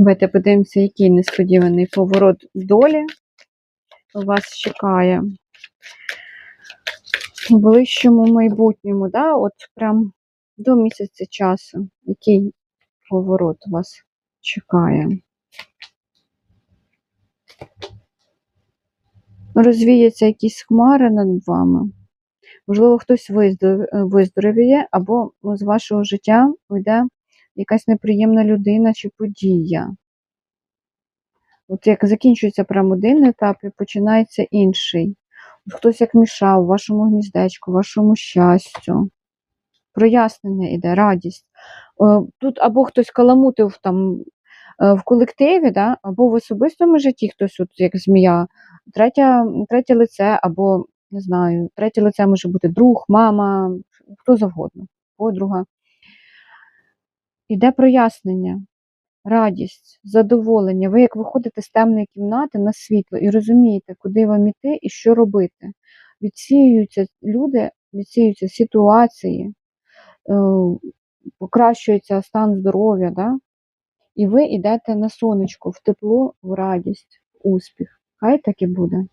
Давайте подивимося, який несподіваний поворот долі вас чекає. В ближчому майбутньому, да? от прям до місяця часу. Який поворот вас чекає? Розвіються якісь хмари над вами. Можливо, хтось виздоровіє, або з вашого життя уйде якась неприємна людина чи подія. От як закінчується прям один етап і починається інший. От хтось як мішав вашому гніздечку, вашому щастю. Прояснення іде, радість. Е, Тут або хтось каламутив там е, в колективі, да, або в особистому житті хтось, от як змія, третє, третє лице, або не знаю, третє лице може бути друг, мама, хто завгодно, подруга. Іде прояснення, радість, задоволення. Ви як виходите з темної кімнати на світло і розумієте, куди вам іти і що робити. Відсіюються люди, відсіюються ситуації, е, покращується стан здоров'я, да? і ви йдете на сонечко, в тепло, в радість, в успіх. Хай так і буде.